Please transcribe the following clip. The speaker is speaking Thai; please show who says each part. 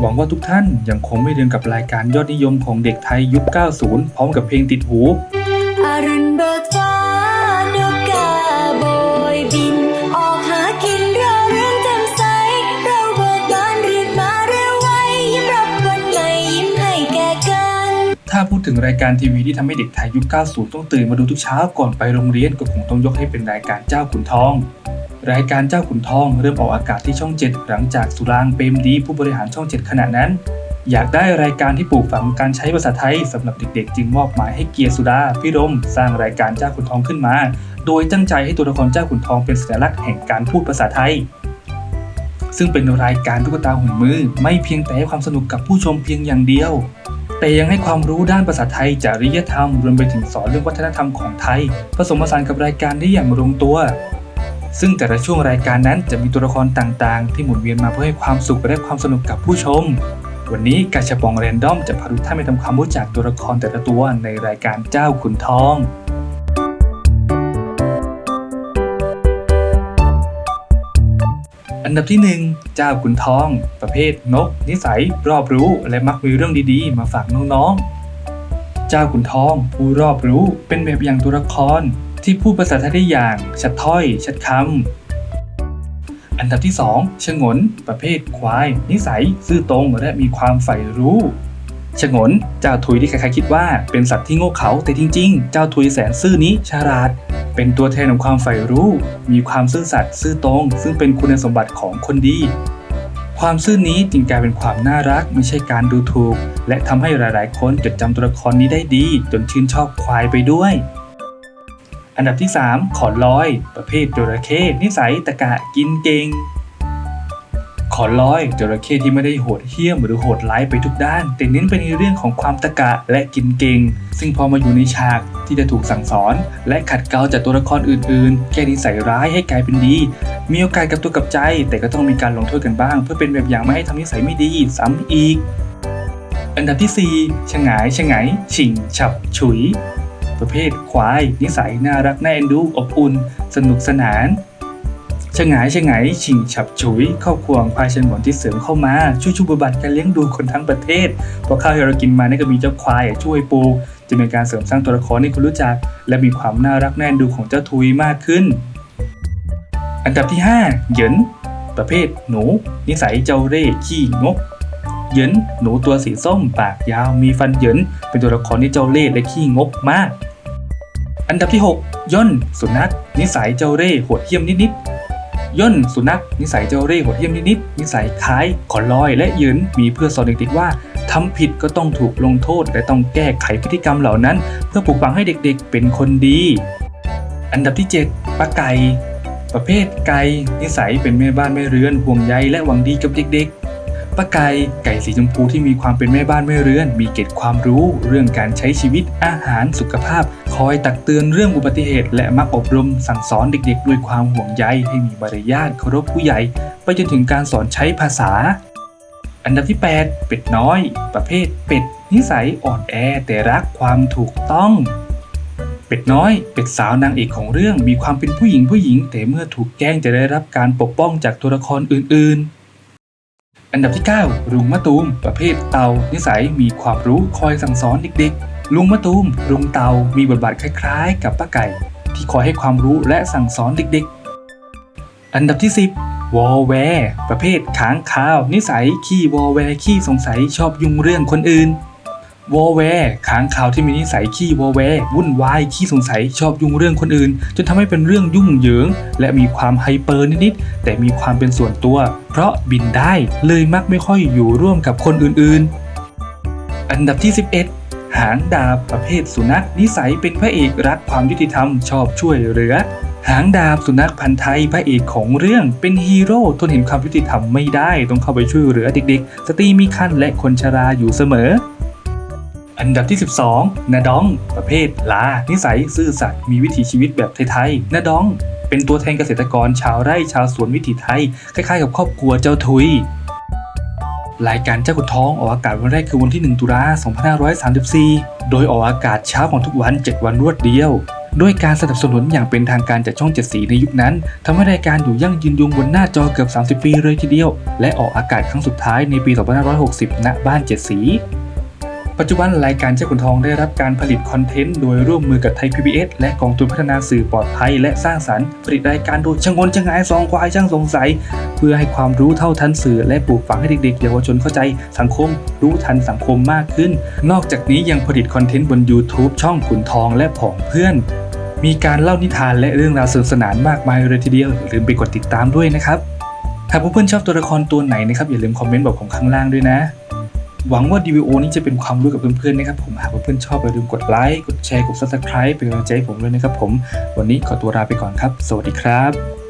Speaker 1: หวังว่าทุกท่านยังคงไม่ลืมกับรายการยอดนิยมของเด็กไทยยุค 90 พร้อมกับเพลงติดหู
Speaker 2: อรุณเบิกฟ้านกกาโบยบิน ออกหากินเราเรื่องจ่มใส เราเบิกบานรีบมาเร็วไวยิ้มรับวันใหม่ยิ้มให้แก่กัน
Speaker 1: ถ้าพูดถึงรายการทีวีที่ทำให้เด็กไทยยุค 90 ต้องตื่นมาดูทุกเช้าก่อนไปโรงเรียนก็คงต้องยกให้เป็นรายการเจ้าขุนทอง รายการเจ้าขุนทองเริ่มออกอากาศที่ช่อง 7 หลังจากสุรางเปรมดีผู้บริหารช่อง 7 ขณะนั้น อยากได้รายการที่ปลูกฝังการใช้ภาษาไทยสำหรับเด็กๆ จึงมอบหมายให้เกียรติสุดาพิรมสร้างรายการเจ้าขุนทองขึ้นมา โดยตั้งใจให้ตัวละครเจ้าขุนทองเป็นสัญลักษณ์แห่งการพูดภาษาไทย ซึ่งเป็นรายการตุ๊กตาหุ่นมือ ไม่เพียงแต่ให้ความสนุกกับผู้ชมเพียงอย่างเดียวแต่ยังให้ความรู้ด้านภาษาไทยจริยธรรมรวมไปถึงสอนเรื่องวัฒนธรรมของไทย ผสมผสานกับรายการได้อย่างลงตัว ซึ่งแต่ละช่วงรายการนั้นจะมีตัวละครต่างๆ ที่หมุนเวียนมาเพื่อให้ความสุขและความสนุกกับผู้ชม วันนี้กาชาปองแรนดอมจะพาทุกท่านไปทำความรู้จักตัวละครแต่ละตัวในรายการเจ้าขุนทองอันดับที่ 1 เจ้าขุนทอง ประเภทนก นิสัย รอบรู้ และมักมีเรื่องดีๆ มาฝากน้องๆ เจ้าขุนทอง ผู้รอบรู้เป็นแบบอย่างตัวละคร ที่พูดภาษาไทยได้อย่าง ชัดถ้อย ชัดคำ อันดับที่2ฉงน ประเภทควาย นิสัย ซื่อตรง และมีความใฝ่รู้ฉงนเจ้าทุยที่ใครๆคิดว่าเป็นสัตว์ที่โง่เขลาแต่จริง ๆ เจ้าทุยแสนซื่อนี้ฉลาด เป็นตัวแทนของความใฝ่รู้ มีความซื่อสัตย์ซื่อตรง ซึ่งเป็นคุณสมบัติของคนดี ความซื่อนี้จึงกลายเป็นความน่ารักไม่ใช่การดูถูก และทำให้หลายๆ คนจดจำตัวละครนี้ได้ดี จนชื่นชอบควายไปด้วย อันดับที่ 3 ขอนลอย ประเภทจระเข้นิสัยตะกะกินเก่งขอนลอยจระเข้ที่ไม่ได้โหดเหี้ยมหรือโหดร้ายไปทุกด้าน แต่เน้นไปในเรื่องของความตะกะและกินเก่ง ซึ่งพอมาอยู่ในฉากที่จะถูกสั่งสอน และขัดเกลาจากตัวละครอื่นๆ แก้นิสัยร้ายให้กลายเป็นดี มีโอกาสกับตัวกับใจ แต่ก็ต้องมีการลงโทษกันบ้าง เพื่อเป็นแบบอย่างไม่ให้ทำนิสัยไม่ดีซ้ำอีก อันดับที่4ฉงายฉงาย ฉิงฉับ ฉุย ประเภทควาย นิสัยน่ารักน่าเอ็นดูอบอุ่น สนุกสนานฉงายฉงายฉิงฉับฉุยครอบควงควายชนหมอนที่เสริมเข้ามา ช่วยชูบบัดการเลี้ยงดูคนทั้งประเทศเพราะข้าวที่เรากินมานี่ก็มีเจ้าควายช่วยปลูกจะเป็นการเสริมสร้างตัวละครให้คุณรู้จัก และมีความน่ารักน่าเอ็นดูของเจ้าทุยมากขึ้น อันดับที่ 5 เหยิน ประเภทหนู นิสัยเจ้าเร่ขี้งกเหยินหนูตัวสีส้ม ปากยาวมีฟันเหยินเป็นตัวละครที่เจ้าเล่ห์และขี้งกมาก อันดับที่ 6 ย่นสุนัข นิสัยเจ้าเร่ห์โหดเหี้ยมนิดๆย่นสุนัข นิสัยเจ้าเร่ห์โหดเหี้ยมนิดๆนิสัยคล้ายขอนลอยและยินมีเพื่อสอนเด็กๆว่าทำผิดก็ต้องถูกลงโทษและต้องแก้ไขพฤติกรรมเหล่านั้น เพื่อปลูกฝังให้เด็กๆ เป็นคนดี อันดับที่ 7ป้าไก่ประเภทไก่นิสัยเป็นแม่บ้านแม่เรือนห่วงใยและหวังดีกับเด็กๆ ป้าไก่ไก่สีชมพูที่มีความเป็นแม่บ้านแม่เรือน มีเกร็ดความรู้ เรื่องการใช้ชีวิตอาหารสุขภาพ คอยตักเตือนเรื่องอุบัติเหตุ และมักอบรมสั่งสอนเด็กๆ ด้วยความห่วงใยให้มีมารยาทเคารพผู้ใหญ่ ไปจนถึงการสอนใช้ภาษา อันดับที่ 8 เป็ดน้อย ประเภท เป็ด นิสัยอ่อนแอแต่รักความถูกต้องเป็ดน้อย เป็ดสาวนางเอกของเรื่องมีความเป็นผู้หญิงผู้หญิง แต่เมื่อถูกแกล้งจะได้รับการปกป้องจากตัวละครอื่นๆ อันดับที่ 9 ลุงมะตูม ประเภทเตา นิสัยมีความรู้คอยสั่งสอนเด็กๆ ลุงมะตูมลุงเตา มีบทบาทคล้ายๆ กับป้าไก่ ที่คอยให้ความรู้และสั่งสอนเด็กๆ อันดับที่ 10 วอลแวร์ ประเภทขางคาว นิสัยขี้วอลแวร์ขี้สงสัยชอบยุ่งเรื่องคนอื่น วอลแวค้างคาวที่มีนิสัยขี้วอลแววุ่นวายขี้สงสัยชอบยุ่งเรื่องคนอื่น จนทำให้เป็นเรื่องยุ่งเหยิง และมีความไฮเปอร์นิดๆแต่มีความเป็นส่วนตัว เพราะบินได้เลยมักไม่ค่อยอยู่ร่วมกับคนอื่นๆ อันดับที่ 11หางดาบประเภทสุนัขนิสัยเป็นพระเอกรักความยุติธรรมชอบช่วยเหลือ หางดาบสุนัขพันธ์ไทยพระเอกของเรื่องเป็นฮีโร่ทนเห็นความยุติธรรมไม่ได้ต้องเข้าไปช่วยเหลือเด็กๆ สตรีมีครรภ์และคนชราอยู่เสมอ อันดับที่ 12นาดอง ประเภทลา นิสัยซื่อสัตย์มีวิถีชีวิตแบบไทยๆนาดอง เป็นตัวแทนเกษตรกรชาวไร่ชาวสวนวิถีไทย คล้ายๆกับครอบครัวเจ้าทุย รายการเจ้าขุนทองออกอากาศวันแรกคือวันที่ 1 ตุลา2534 โดยออกอากาศเช้าของทุกวัน 7 วันรวดเดียวด้วยการสนับสนุนอย่างเป็นทางการจากช่องเจ็ดสีในยุคนั้นทำให้รายการอยู่ยั่งยืนยงบนหน้าจอเกือบ 30 ปีเลยทีเดียว และออกอากาศครั้งสุดท้ายในปี 2560 ณ บ้านเจ็ดสี ปัจจุบันรายการเจ้าขุนทองได้รับการผลิตคอนเทนต์โดยร่วมมือกับไทย PBS และกองทุนพัฒนาสื่อปลอดภัยและสร้างสรรค์ผลิตรายการโดยชงนชงายสองควายช่างสงสัย เพื่อให้ความรู้เท่าทันสื่อ และปลูกฝังให้เด็กๆ เยาวชนเข้าใจสังคม รู้ทันสังคมมากขึ้น นอกจากนี้ยังผลิตคอนเทนต์บน YouTube ช่องขุนทองและผองเพื่อน มีการเล่านิทานและเรื่องราวสนุกสนานมากมายเลยทีเดียวอย่าลืมไปกดติดตามด้วยนะครับหากเพื่อนๆชอบตัวละครตัวไหนนะครับอย่าลืมคอมเมนต์บอกผมข้างล่างด้วยนะ หวังว่าดีวีโอนี้จะเป็นความรู้กับเพื่อนๆนะครับผมหากเพื่อนๆชอบอย่าลืมกดไลค์กดแชร์กด Subscribe เป็นกำลังใจให้ผมด้วยนะครับผมวันนี้ขอตัวลาไปก่อนครับ สวัสดีครับ